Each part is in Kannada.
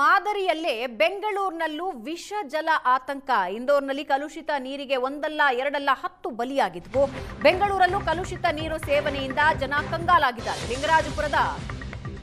ಮಾದರಿಯಲ್ಲೇ ಬೆಂಗಳೂರಿನಲ್ಲೂ ವಿಷ ಜಲ ಆತಂಕ. ಇಂದೋರ್ನಲ್ಲಿ ಕಲುಷಿತ ನೀರಿಗೆ ಒಂದಲ್ಲ, ಎರಡಲ್ಲ, ಹತ್ತು ಬಲಿಯಾಗಿದ್ವು ಬೆಂಗಳೂರಲ್ಲೂ ಕಲುಷಿತ ನೀರು ಸೇವನೆಯಿಂದ ಜನ ಕಂಗಾಲಾಗಿದ್ದಾರೆ. ಲಿಂಗರಾಜಪುರದ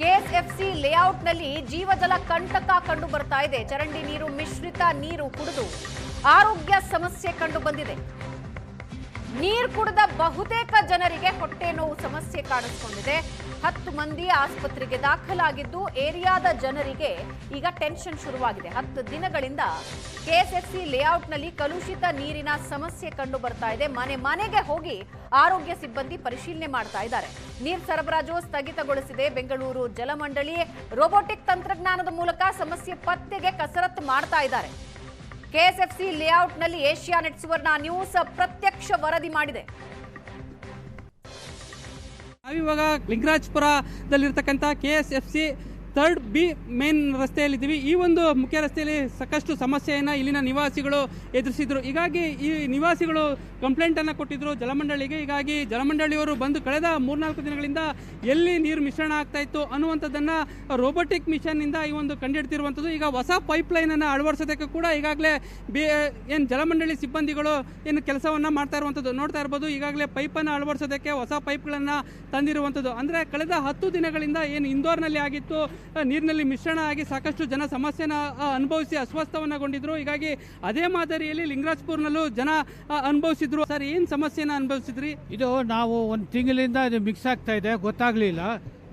ಕೆಎಸ್ಎಫ್ಸಿ ಲೇಔಟ್ನಲ್ಲಿ ಜೀವಜಲ ಕಂಟಕ ಕಂಡು ಬರ್ತಾ ಇದೆ. ಚರಂಡಿ ನೀರು ಮಿಶ್ರಿತ ನೀರು ಕುಡಿದು ಆರೋಗ್ಯ ಸಮಸ್ಯೆ ಕಂಡು ಬಂದಿದೆ ನೀರು ಕುಡಿದ ಬಹುತೇಕ ಜನರಿಗೆ ಹೊಟ್ಟೆ ನೋವು ಸಮಸ್ಯೆ ಕಾಣಿಸಿಕೊಂಡಿದೆ. ಹತ್ತು ಮಂದಿ ಆಸ್ಪತ್ರೆಗೆ ದಾಖಲಾಗಿದ್ದು, ಏರಿಯಾದ ಜನರಿಗೆ ಈಗ ಟೆನ್ಷನ್ ಶುರುವಾಗಿದೆ. ಹತ್ತು ದಿನಗಳಿಂದ ಕೆಎಸ್ಎಫ್ಸಿ ಲೇಔಟ್ನಲ್ಲಿ ಕಲುಷಿತ ನೀರಿನ ಸಮಸ್ಯೆ ಕಂಡು ಬರ್ತಾ ಇದೆ. ಮನೆ ಮನೆಗೆ ಹೋಗಿ ಆರೋಗ್ಯ ಸಿಬ್ಬಂದಿ ಪರಿಶೀಲನೆ ಮಾಡ್ತಾ ಇದ್ದಾರೆ. ನೀರು ಸರಬರಾಜು ಸ್ಥಗಿತಗೊಳಿಸಿದೆ. ಬೆಂಗಳೂರು ಜಲಮಂಡಳಿ ರೋಬೋಟಿಕ್ ತಂತ್ರಜ್ಞಾನದ ಮೂಲಕ ಸಮಸ್ಯೆ ಪತ್ತೆಗೆ ಕಸರತ್ತು ಮಾಡ್ತಾ ಇದ್ದಾರೆ. ಕೆಎಸ್ಎಫ್ಸಿ ಲೇಔಟ್ನಲ್ಲಿ ಏಷ್ಯಾನೆಟ್ ಸುವರ್ಣ ನ್ಯೂಸ್ ಪ್ರತ್ಯಕ್ಷ ವರದಿ ಮಾಡಿದೆ. ನಾವಿವಾಗ ಲಿಂಗರಾಜ್ಪುರದಲ್ಲಿರ್ತಕ್ಕಂಥ K S F C third B main ರಸ್ತೆಯಲ್ಲಿದ್ದೀವಿ. ಈ ಒಂದು ಮುಖ್ಯ ರಸ್ತೆಯಲ್ಲಿ ಸಾಕಷ್ಟು ಸಮಸ್ಯೆಯನ್ನು ಇಲ್ಲಿನ ನಿವಾಸಿಗಳು ಎದುರಿಸಿದ್ರು. ಹೀಗಾಗಿ ಈ ನಿವಾಸಿಗಳು ಕಂಪ್ಲೇಂಟನ್ನು ಕೊಟ್ಟಿದ್ರು ಜಲಮಂಡಳಿಗೆ. ಹೀಗಾಗಿ ಜಲಮಂಡಳಿಯವರು ಬಂದು ಕಳೆದ ಮೂರ್ನಾಲ್ಕು ದಿನಗಳಿಂದ ಎಲ್ಲಿ ನೀರು ಮಿಶ್ರಣ ಆಗ್ತಾ ಇತ್ತು ಅನ್ನುವಂಥದ್ದನ್ನು ರೋಬೋಟಿಕ್ ಮಿಷನ್ನಿಂದ ಈ ಒಂದು ಕಂಡುಹಿಡ್ತಿರುವಂಥದ್ದು ಈಗ ಹೊಸ ಪೈಪ್ಲೈನನ್ನು ಅಳವಡಿಸೋದಕ್ಕೆ ಕೂಡ ಈಗಾಗಲೇ ಬಿ ಏನು ಜಲಮಂಡಳಿ ಸಿಬ್ಬಂದಿಗಳು ಏನು ಕೆಲಸವನ್ನು ಮಾಡ್ತಾ ಇರುವಂಥದ್ದು ನೋಡ್ತಾ ಇರ್ಬೋದು. ಈಗಾಗಲೇ ಪೈಪನ್ನು ಅಳವಡಿಸೋದಕ್ಕೆ ಹೊಸ ಪೈಪ್ಗಳನ್ನು ತಂದಿರುವಂಥದ್ದು. ಅಂದರೆ ಕಳೆದ ಹತ್ತು ದಿನಗಳಿಂದ ಏನು ಇಂದೋರ್ನಲ್ಲಿ ಆಗಿತ್ತು ನೀರಿನಲ್ಲಿ ಮಿಶ್ರಣ ಆಗಿ ಸಾಕಷ್ಟು ಜನ ಸಮಸ್ಯೆನ ಅನುಭವಿಸಿ ಅಸ್ವಸ್ಥವನ್ನಗೊಂಡಿದ್ರು. ಹೀಗಾಗಿ ಅದೇ ಮಾದರಿಯಲ್ಲಿ ಲಿಂಗರಾಜ್ಪುರ್ನಲ್ಲೂ ಜನ ಅನುಭವಿಸಿದ್ರು. ಸರ್, ಏನು ಸಮಸ್ಯೆನ ಅನುಭವಿಸಿದ್ರಿ? ಇದು ನಾವು ಒಂದು ತಿಂಗಳಿಂದ ಇದು ಮಿಕ್ಸ್ ಆಗ್ತಾ ಇದೆ, ಗೊತ್ತಾಗಲಿಲ್ಲ.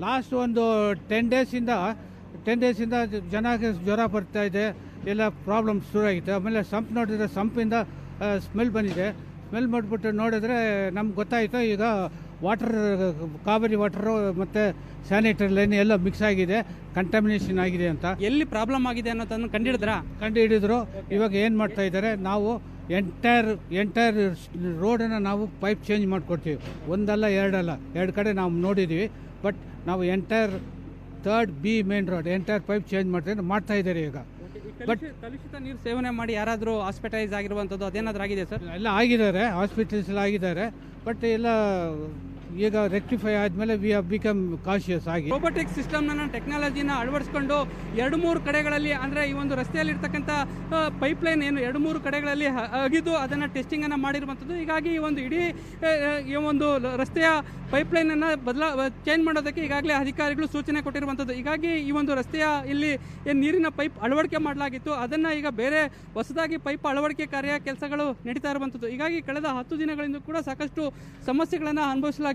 ಲಾಸ್ಟ್ ಒಂದು ಟೆನ್ ಡೇಸಿಂದ ಟೆನ್ ಡೇಸಿಂದ ಜನಕ್ಕೆ ಜ್ವರ ಬರ್ತಾ ಇದೆ, ಎಲ್ಲ ಪ್ರಾಬ್ಲಮ್ ಶುರುವಾಗಿದೆ ಆಮೇಲೆ ಸಂಪ್ ನೋಡಿದ್ರೆ ಸಂಪಿಂದ ಸ್ಮೆಲ್ ಬಂದಿದೆ. ಸ್ಮೆಲ್ ಮಾಡಿಬಿಟ್ಟು ನೋಡಿದ್ರೆ ನಮ್ಗೆ ಗೊತ್ತಾಯಿತು, ಈಗ ವಾಟರ್ ಕಾವೇರಿ ವಾಟರು ಮತ್ತು ಸ್ಯಾನಿಟರಿ ಲೈನ್ ಎಲ್ಲ ಮಿಕ್ಸ್ ಆಗಿದೆ ಕಂಟಾಮಿನೇಷನ್ ಆಗಿದೆ ಅಂತ. ಎಲ್ಲಿ ಪ್ರಾಬ್ಲಮ್ ಆಗಿದೆ ಅನ್ನೋದನ್ನು ಕಂಡುಹಿಡಿದ್ರಾ? ಕಂಡು ಹಿಡಿದ್ರು ಇವಾಗ ಏನು ಮಾಡ್ತಾ ಇದ್ದಾರೆ ನಾವು ಎಂಟೈರ್ ಎಂಟೈರ್ ರೋಡನ್ನು ನಾವು ಪೈಪ್ ಚೇಂಜ್ ಮಾಡಿಕೊಡ್ತೀವಿ. ಒಂದಲ್ಲ ಎರಡಲ್ಲ. ಎರಡು ಕಡೆ ನಾವು ನೋಡಿದ್ದೀವಿ ಬಟ್ ನಾವು entire third B main road entire pipe change ಮಾಡ್ತೀವಿ ಮಾಡ್ತಾ ಇದ್ದಾರೆ ಈಗ. ಬಟ್ ಕಲುಷಿತ ನೀರು ಸೇವನೆ ಮಾಡಿ ಯಾರಾದರೂ ಹಾಸ್ಪಿಟಲೈಸ್ ಆಗಿರುವಂಥದ್ದು ಅದೇನಾದ್ರೂ ಆಗಿದೆ ಸರ್? ಎಲ್ಲ ಆಗಿದ್ದಾರೆ. ಹಾಸ್ಪಿಟಲ್ಸ್ ಎಲ್ಲ ಆಗಿದ್ದಾರೆ. ಬಟ್ ಎಲ್ಲ ಈಗ ರೆಕ್ಟಿಫೈ ಆದಮೇಲೆ ವಿ ಹಾವ್ ಬಿಕಮ್ ಕಾಶಿಯಸ್ ಆಗಿ. ರೋಬೋಟಿಕ್ ಸಿಸ್ಟಮ್ನ ಟೆಕ್ನಾಲಜಿನ ಅಳವಡಿಸ್ಕೊಂಡು ಎರಡು ಮೂರು ಕಡೆಗಳಲ್ಲಿ, ಅಂದರೆ ಈ ಒಂದು ರಸ್ತೆಯಲ್ಲಿರ್ತಕ್ಕಂಥ ಪೈಪ್ ಲೈನ್ ಏನು ಎರಡು ಮೂರು ಕಡೆಗಳಲ್ಲಿ ಅಗಿದು ಅದನ್ನು ಟೆಸ್ಟಿಂಗನ್ನು ಮಾಡಿರುವಂಥದ್ದು. ಹೀಗಾಗಿ ಈ ಒಂದು ಇಡೀ ಈ ಒಂದು ರಸ್ತೆಯ ಪೈಪ್ ಅನ್ನ ಬದಲಾ ಚೇಂಜ್ ಮಾಡೋದಕ್ಕೆ ಈಗಾಗಲೇ ಅಧಿಕಾರಿಗಳು ಸೂಚನೆ ಕೊಟ್ಟಿರುವಂಥದ್ದು. ಹೀಗಾಗಿ ಈ ಒಂದು ರಸ್ತೆಯ ಇಲ್ಲಿ ನೀರಿನ ಪೈಪ್ ಅಳವಡಿಕೆ ಮಾಡಲಾಗಿತ್ತು, ಅದನ್ನು ಈಗ ಬೇರೆ ಹೊಸದಾಗಿ ಪೈಪ್ ಅಳವಡಿಕೆ ಕಾರ್ಯ ಕೆಲಸಗಳು ನಡೀತಾ ಇರುವಂಥದ್ದು. ಹೀಗಾಗಿ ಕಳೆದ ಹತ್ತು ದಿನಗಳಿಂದ ಕೂಡ ಸಾಕಷ್ಟು ಸಮಸ್ಯೆಗಳನ್ನು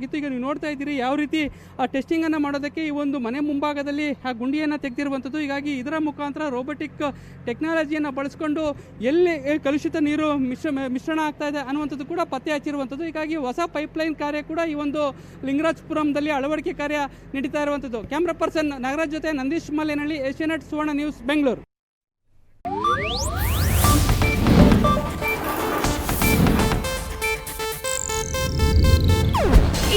ಅನುಭವಿಸಲಾಗಿತ್ತು ಈಗ ನೀವು ನೋಡ್ತಾ ಇದ್ದೀರಿ ಯಾವ ರೀತಿ ಆ ಟೆಸ್ಟಿಂಗನ್ನು ಮಾಡೋದಕ್ಕೆ ಈ ಒಂದು ಮನೆ ಮುಂಭಾಗದಲ್ಲಿ ಆ ಗುಂಡಿಯನ್ನು ತೆಗೆದಿರುವಂಥದ್ದು. ಹೀಗಾಗಿ ಇದರ ಮುಖಾಂತರ ರೋಬೋಟಿಕ್ ಟೆಕ್ನಾಲಜಿಯನ್ನು ಬಳಸ್ಕೊಂಡು ಎಲ್ಲಿ ಕಲುಷಿತ ನೀರು ಮಿಶ್ರ ಮಿಶ್ರಣ ಆಗ್ತಾ ಇದೆ ಅನ್ನುವಂಥದ್ದು ಕೂಡ ಪತ್ತೆ ಹಚ್ಚಿರುವಂಥದ್ದು. ಹೀಗಾಗಿ ಹೊಸ ಪೈಪ್ಲೈನ್ ಕಾರ್ಯ ಕೂಡ ಈ ಒಂದು ಲಿಂಗರಾಜಪುರಂದಲ್ಲಿ ಅಳವಡಿಕೆ ಕಾರ್ಯ ನಡೀತಾ ಇರುವಂಥದ್ದು. ಕ್ಯಾಮ್ರಾ ಪರ್ಸನ್ ನಾಗರಾಜ್ ಜೊತೆ ನಂದೀಶ್ ಮಲ್ಲೇನಹಳ್ಳಿ ಏಷ್ಯಾನೆಟ್ ಸುವರ್ಣ ನ್ಯೂಸ್, ಬೆಂಗಳೂರು.